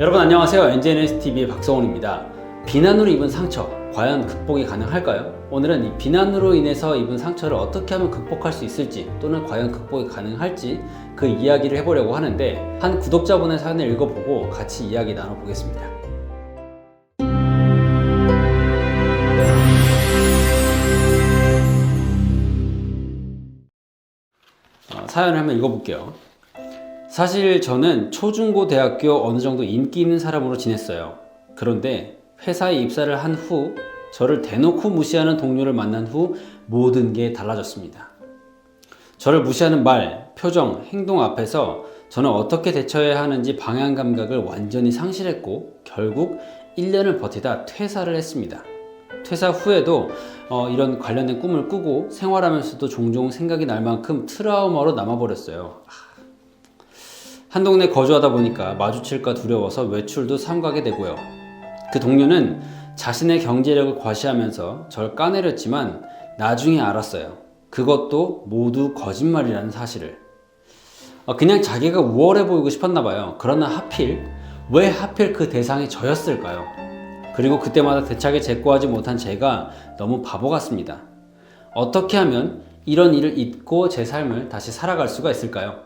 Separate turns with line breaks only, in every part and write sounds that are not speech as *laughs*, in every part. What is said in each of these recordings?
여러분 안녕하세요. NGNSTV의 박성훈입니다. 비난으로 입은 상처, 과연 극복이 가능할까요? 오늘은 이 비난으로 인해서 입은 상처를 어떻게 하면 극복할 수 있을지 또는 과연 극복이 가능할지 그 이야기를 해보려고 하는데 한 구독자분의 사연을 읽어보고 같이 이야기 나눠보겠습니다. 어, 사연을 한번 읽어볼게요. 사실 저는 초중고 대학교 어느 정도 인기 있는 사람으로 지냈어요. 그런데 회사에 입사를 한 후 저를 대놓고 무시하는 동료를 만난 후 모든 게 달라졌습니다. 저를 무시하는 말, 표정, 행동 앞에서 저는 어떻게 대처해야 하는지 방향 감각을 완전히 상실했고 결국 1년을 버티다 퇴사를 했습니다. 퇴사 후에도 어, 이런 관련된 꿈을 꾸고 생활하면서도 종종 생각이 날 만큼 트라우마로 남아버렸어요. 한 동네 거주하다 보니까 마주칠까 두려워서 외출도 삼가게 되고요. 그 동료는 자신의 경제력을 과시하면서 절 까내렸지만 나중에 알았어요. 그것도 모두 거짓말이라는 사실을. 어, 그냥 자기가 우월해 보이고 싶었나 봐요. 그러나 하필, 왜 하필 그 대상이 저였을까요? 그리고 그때마다 대차게 제거하지 못한 제가 너무 바보 같습니다. 어떻게 하면 이런 일을 잊고 제 삶을 다시 살아갈 수가 있을까요?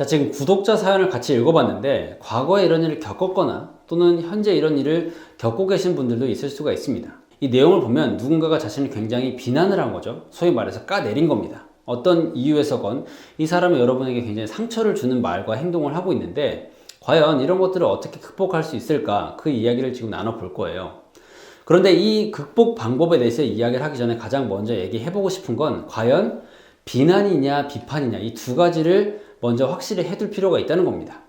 자, 지금 구독자 사연을 같이 읽어봤는데, 과거에 이런 일을 겪었거나 또는 현재 이런 일을 겪고 계신 분들도 있을 수가 있습니다. 이 내용을 보면 누군가가 자신을 굉장히 비난을 한 거죠. 소위 말해서 까내린 겁니다. 어떤 이유에서건 이 사람은 여러분에게 굉장히 상처를 주는 말과 행동을 하고 있는데, 과연 이런 것들을 어떻게 극복할 수 있을까? 그 이야기를 지금 나눠볼 거예요. 그런데 이 극복 방법에 대해서 이야기를 하기 전에 가장 먼저 얘기해보고 싶은 건 과연 비난이냐 비판이냐 이 두 가지를 먼저 확실히 해둘 필요가 있다는 겁니다.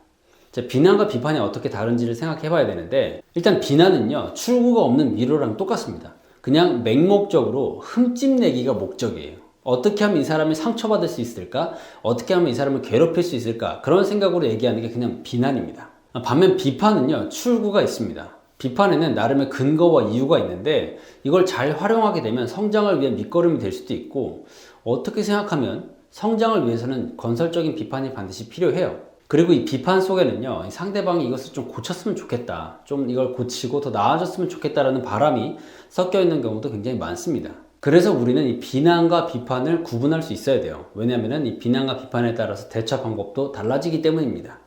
자, 비난과 비판이 어떻게 다른지를 생각해 봐야 되는데 일단 비난은요 출구가 없는 미로랑 똑같습니다. 그냥 맹목적으로 흠집 내기가 목적이에요. 어떻게 하면 이 사람이 상처받을 수 있을까? 어떻게 하면 이 사람을 괴롭힐 수 있을까? 그런 생각으로 얘기하는 게 그냥 비난입니다. 반면 비판은요 출구가 있습니다. 비판에는 나름의 근거와 이유가 있는데 이걸 잘 활용하게 되면 성장을 위한 밑거름이 될 수도 있고 어떻게 생각하면 성장을 위해서는 건설적인 비판이 반드시 필요해요. 그리고 이 비판 속에는요, 상대방이 이것을 좀 고쳤으면 좋겠다. 좀 이걸 고치고 더 나아졌으면 좋겠다라는 바람이 섞여 있는 경우도 굉장히 많습니다. 그래서 우리는 이 비난과 비판을 구분할 수 있어야 돼요. 왜냐하면 이 비난과 비판에 따라서 대처 방법도 달라지기 때문입니다.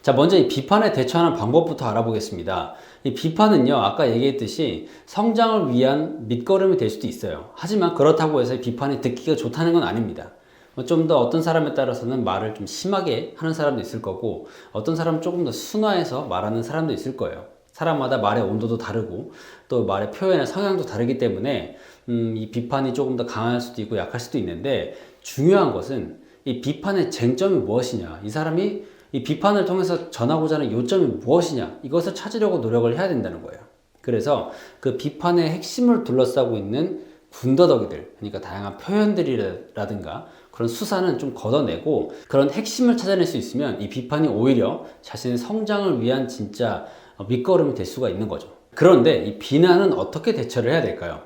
자, 먼저 이 비판에 대처하는 방법부터 알아보겠습니다. 이 비판은요, 아까 얘기했듯이 성장을 위한 밑거름이 될 수도 있어요. 하지만 그렇다고 해서 이 비판이 듣기가 좋다는 건 아닙니다. 뭐좀더 어떤 사람에 따라서는 말을 좀 심하게 하는 사람도 있을 거고, 어떤 사람은 조금 더 순화해서 말하는 사람도 있을 거예요. 사람마다 말의 온도도 다르고, 또 말의 표현의 성향도 다르기 때문에, 음, 이 비판이 조금 더 강할 수도 있고 약할 수도 있는데, 중요한 것은 이 비판의 쟁점이 무엇이냐. 이 사람이 이 비판을 통해서 전하고자 하는 요점이 무엇이냐 이것을 찾으려고 노력을 해야 된다는 거예요. 그래서 그 비판의 핵심을 둘러싸고 있는 군더더기들, 그러니까 다양한 표현들이라든가 그런 수사는 좀 걷어내고 그런 핵심을 찾아낼 수 있으면 이 비판이 오히려 자신의 성장을 위한 진짜 밑거름이 될 수가 있는 거죠. 그런데 이 비난은 어떻게 대처를 해야 될까요?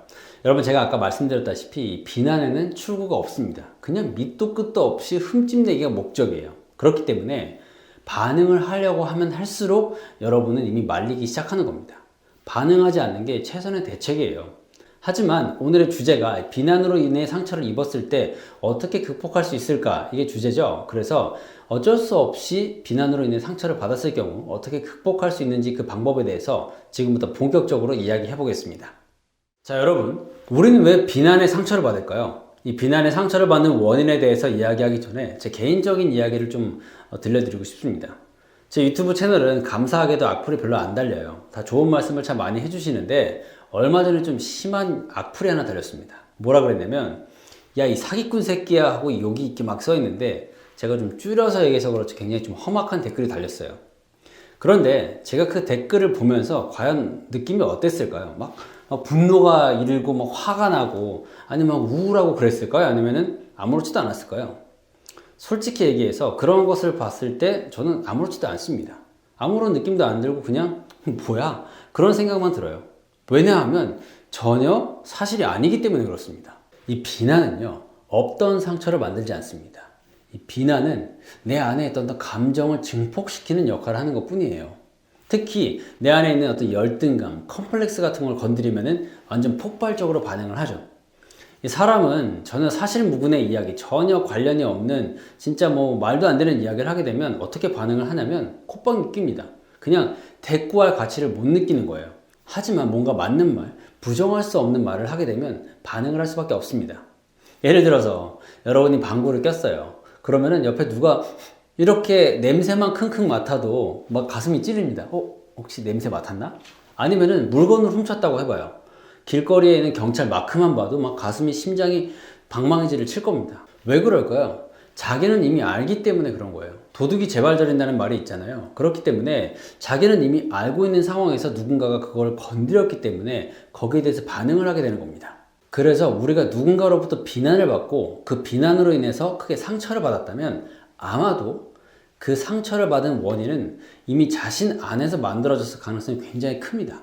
여러분 제가 아까 말씀드렸다시피 비난에는 출구가 없습니다. 그냥 밑도 끝도 없이 흠집내기가 목적이에요. 그렇기 때문에 반응을 하려고 하면 할수록 여러분은 이미 말리기 시작하는 겁니다. 반응하지 않는 게 최선의 대책이에요. 하지만 오늘의 주제가 비난으로 인해 상처를 입었을 때 어떻게 극복할 수 있을까? 이게 주제죠. 그래서 어쩔 수 없이 비난으로 인해 상처를 받았을 경우 어떻게 극복할 수 있는지 그 방법에 대해서 지금부터 본격적으로 이야기해 보겠습니다. 자, 여러분. 우리는 왜 비난의 상처를 받을까요? 이 비난의 상처를 받는 원인에 대해서 이야기하기 전에 제 개인적인 이야기를 좀 어, 들려드리고 싶습니다. 제 유튜브 채널은 감사하게도 악플이 별로 안 달려요. 다 좋은 말씀을 참 많이 해주시는데 얼마 전에 좀 심한 악플이 하나 달렸습니다. 뭐라 그랬냐면 야 이 사기꾼 새끼야 하고 욕이 이렇게 막 써 있는데 제가 좀 줄여서 얘기해서 그렇지 굉장히 좀 험악한 댓글이 달렸어요. 그런데 제가 그 댓글을 보면서 과연 느낌이 어땠을까요? 막, 막 분노가 일고 막 화가 나고 아니면 우울하고 그랬을까요? 아니면은 아무렇지도 않았을까요? 솔직히 얘기해서 그런 것을 봤을 때 저는 아무렇지도 않습니다. 아무런 느낌도 안 들고 그냥 *laughs* 뭐야 그런 생각만 들어요. 왜냐하면 전혀 사실이 아니기 때문에 그렇습니다. 이 비난은요 없던 상처를 만들지 않습니다. 이이 비난은 내 안에 있던 어떤 감정을 증폭시키는 역할을 하는 것 뿐이에요. 특히 내 안에 있는 어떤 열등감, 컴플렉스 같은 걸 건드리면은 완전 폭발적으로 반응을 하죠. 이 사람은 전혀 사실 무근의 이야기, 전혀 관련이 없는 진짜 뭐 말도 안 되는 이야기를 하게 되면 어떻게 반응을 하냐면 콧방 느낍니다. 그냥 대꾸할 가치를 못 느끼는 거예요. 하지만 뭔가 맞는 말, 부정할 수 없는 말을 하게 되면 반응을 할 수밖에 없습니다. 예를 들어서 여러분이 방구를 꼈어요. 그러면은 옆에 누가 이렇게 냄새만 킁킁 맡아도 막 가슴이 찌릅니다. 어? 혹시 냄새 맡았나? 아니면은 물건을 훔쳤다고 해봐요. 길거리에 있는 경찰 마크만 봐도 막 가슴이 심장이 방망이질을 칠 겁니다. 왜 그럴까요? 자기는 이미 알기 때문에 그런 거예요. 도둑이 재발저린다는 말이 있잖아요. 그렇기 때문에 자기는 이미 알고 있는 상황에서 누군가가 그걸 건드렸기 때문에 거기에 대해서 반응을 하게 되는 겁니다. 그래서 우리가 누군가로부터 비난을 받고 그 비난으로 인해서 크게 상처를 받았다면 아마도 그 상처를 받은 원인은 이미 자신 안에서 만들어졌을 가능성이 굉장히 큽니다.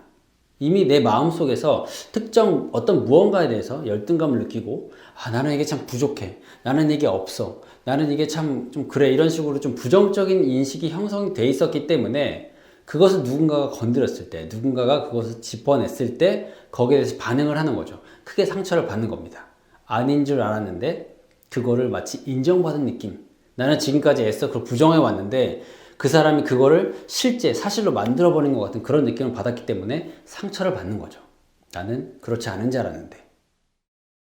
이미 내 마음속에서 특정 어떤 무언가에 대해서 열등감을 느끼고 아 나는 이게 참 부족해. 나는 이게 없어. 나는 이게 참 좀 그래. 이런 식으로 좀 부정적인 인식이 형성이 돼 있었기 때문에 그것을 누군가가 건드렸을 때 누군가가 그것을 짚어냈을 때 거기에 대해서 반응을 하는 거죠. 크게 상처를 받는 겁니다. 아닌 줄 알았는데 그거를 마치 인정받은 느낌. 나는 지금까지 애써 그걸 부정해 왔는데 그 사람이 그거를 실제 사실로 만들어 버린 것 같은 그런 느낌을 받았기 때문에 상처를 받는 거죠. 나는 그렇지 않은 줄 알았는데.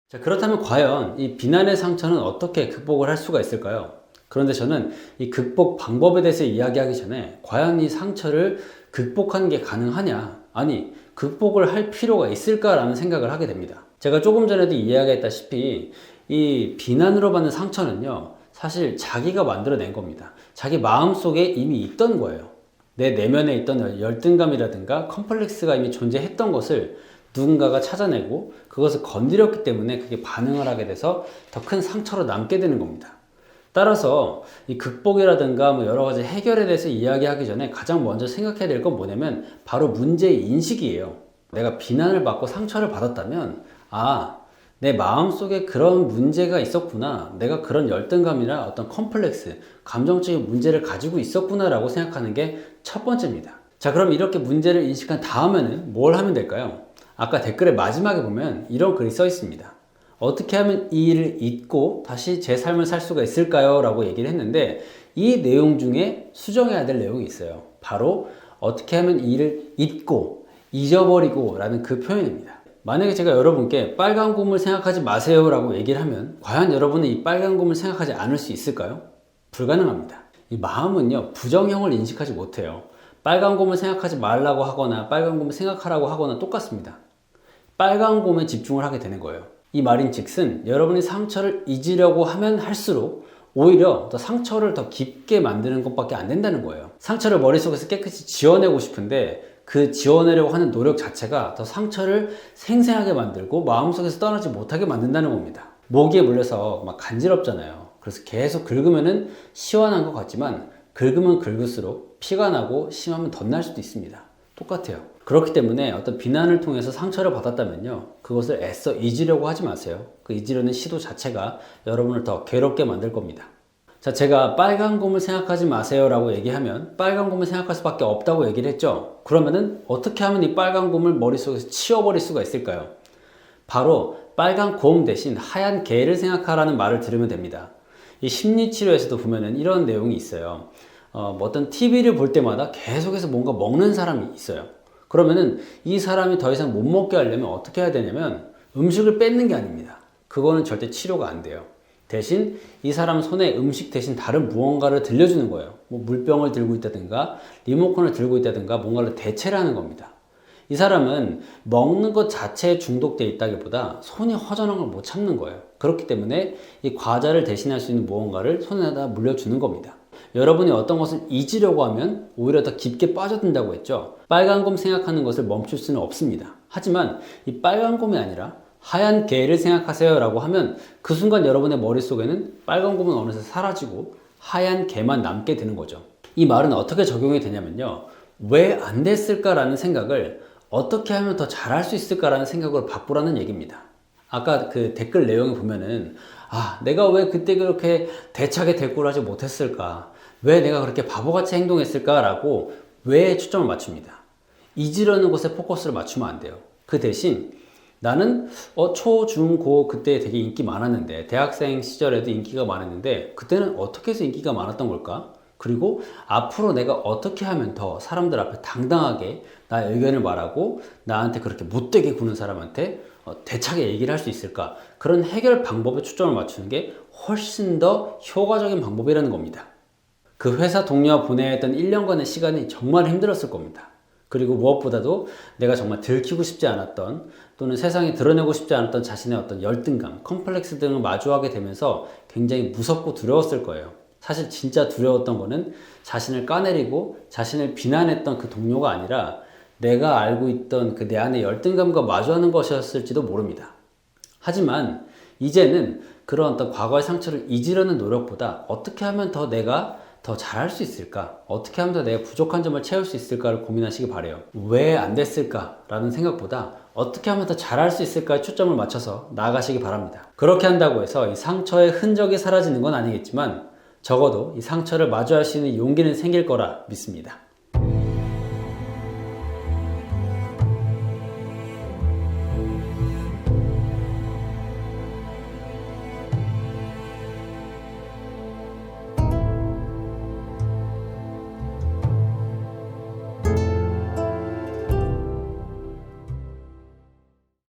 자, 그렇다면 과연 이 비난의 상처는 어떻게 극복을 할 수가 있을까요? 그런데 저는 이 극복 방법에 대해서 이야기하기 전에 과연 이 상처를 극복하는 게 가능하냐? 아니, 극복을 할 필요가 있을까라는 생각을 하게 됩니다. 제가 조금 전에도 이야기했다시피 이 비난으로 받는 상처는요, 사실 자기가 만들어낸 겁니다. 자기 마음속에 이미 있던 거예요. 내 내면에 있던 열등감이라든가 컴플렉스가 이미 존재했던 것을 누군가가 찾아내고 그것을 건드렸기 때문에 그게 반응을 하게 돼서 더 큰 상처로 남게 되는 겁니다. 따라서 이 극복이라든가 뭐 여러 가지 해결에 대해서 이야기하기 전에 가장 먼저 생각해야 될 건 뭐냐면 바로 문제의 인식이에요. 내가 비난을 받고 상처를 받았다면 아, 내 마음속에 그런 문제가 있었구나. 내가 그런 열등감이나 어떤 컴플렉스, 감정적인 문제를 가지고 있었구나라고 생각하는 게 첫 번째입니다. 자, 그럼 이렇게 문제를 인식한 다음에는 뭘 하면 될까요? 아까 댓글의 마지막에 보면 이런 글이 써 있습니다. 어떻게 하면 이 일을 잊고 다시 제 삶을 살 수가 있을까요? 라고 얘기를 했는데 이 내용 중에 수정해야 될 내용이 있어요. 바로 어떻게 하면 이 일을 잊고 잊어버리고 라는 그 표현입니다. 만약에 제가 여러분께 빨간 곰을 생각하지 마세요 라고 얘기를 하면 과연 여러분은 이 빨간 곰을 생각하지 않을 수 있을까요? 불가능합니다. 이 마음은요, 부정형을 인식하지 못해요. 빨간 곰을 생각하지 말라고 하거나 빨간 곰을 생각하라고 하거나 똑같습니다. 빨간 곰에 집중을 하게 되는 거예요. 이 말인 즉슨 여러분이 상처를 잊으려고 하면 할수록 오히려 더 상처를 더 깊게 만드는 것밖에 안 된다는 거예요. 상처를 머릿속에서 깨끗이 지워내고 싶은데 그 지워내려고 하는 노력 자체가 더 상처를 생생하게 만들고 마음속에서 떠나지 못하게 만든다는 겁니다. 모기에 물려서 막 간지럽잖아요. 그래서 계속 긁으면은 시원한 것 같지만 긁으면 긁을수록 피가 나고 심하면 덧날 수도 있습니다. 똑같아요. 그렇기 때문에 어떤 비난을 통해서 상처를 받았다면요. 그것을 애써 잊으려고 하지 마세요. 그 잊으려는 시도 자체가 여러분을 더 괴롭게 만들 겁니다. 자, 제가 빨간 곰을 생각하지 마세요 라고 얘기하면 빨간 곰을 생각할 수밖에 없다고 얘기를 했죠. 그러면은 어떻게 하면 이 빨간 곰을 머릿속에서 치워버릴 수가 있을까요? 바로 빨간 곰 대신 하얀 개를 생각하라는 말을 들으면 됩니다. 이 심리치료에서도 보면은 이런 내용이 있어요. 어, 뭐 어떤 TV를 볼 때마다 계속해서 뭔가 먹는 사람이 있어요. 그러면은 이 사람이 더 이상 못 먹게 하려면 어떻게 해야 되냐면 음식을 뺏는 게 아닙니다. 그거는 절대 치료가 안 돼요. 대신 이 사람 손에 음식 대신 다른 무언가를 들려주는 거예요. 뭐 물병을 들고 있다든가 리모컨을 들고 있다든가 뭔가를 대체를 하는 겁니다. 이 사람은 먹는 것 자체에 중독돼 있다기보다 손이 허전한 걸 못 참는 거예요. 그렇기 때문에 이 과자를 대신할 수 있는 무언가를 손에다 물려주는 겁니다. 여러분이 어떤 것을 잊으려고 하면 오히려 더 깊게 빠져든다고 했죠. 빨간 곰 생각하는 것을 멈출 수는 없습니다. 하지만 이 빨간 곰이 아니라 하얀 개를 생각하세요 라고 하면 그 순간 여러분의 머릿속에는 빨간 곰은 어느새 사라지고 하얀 개만 남게 되는 거죠. 이 말은 어떻게 적용이 되냐면요. 왜 안 됐을까라는 생각을 어떻게 하면 더 잘할 수 있을까라는 생각으로 바꾸라는 얘기입니다. 아까 그 댓글 내용에 보면은 아, 내가 왜 그때 그렇게 대차게 대꾸를 하지 못했을까? 왜 내가 그렇게 바보같이 행동했을까라고 왜 초점을 맞춥니다. 잊으려는 곳에 포커스를 맞추면 안 돼요. 그 대신 나는 어, 초, 중, 고 그때 되게 인기 많았는데 대학생 시절에도 인기가 많았는데 그때는 어떻게 해서 인기가 많았던 걸까? 그리고 앞으로 내가 어떻게 하면 더 사람들 앞에 당당하게 나의 의견을 말하고 나한테 그렇게 못되게 구는 사람한테 어, 대차게 얘기를 할 수 있을까? 그런 해결 방법에 초점을 맞추는 게 훨씬 더 효과적인 방법이라는 겁니다. 그 회사 동료와 보내야 했던 1년간의 시간이 정말 힘들었을 겁니다. 그리고 무엇보다도 내가 정말 들키고 싶지 않았던 또는 세상에 드러내고 싶지 않았던 자신의 어떤 열등감, 컴플렉스 등을 마주하게 되면서 굉장히 무섭고 두려웠을 거예요. 사실 진짜 두려웠던 거는 자신을 까내리고 자신을 비난했던 그 동료가 아니라 내가 알고 있던 그 내 안의 열등감과 마주하는 것이었을지도 모릅니다. 하지만 이제는 그런 어떤 과거의 상처를 잊으려는 노력보다 어떻게 하면 더 내가 더 잘할 수 있을까? 어떻게 하면 더 내가 부족한 점을 채울 수 있을까를 고민하시기 바래요. 왜 안 됐을까라는 생각보다 어떻게 하면 더 잘할 수 있을까에 초점을 맞춰서 나아가시기 바랍니다. 그렇게 한다고 해서 이 상처의 흔적이 사라지는 건 아니겠지만 적어도 이 상처를 마주할 수 있는 용기는 생길 거라 믿습니다.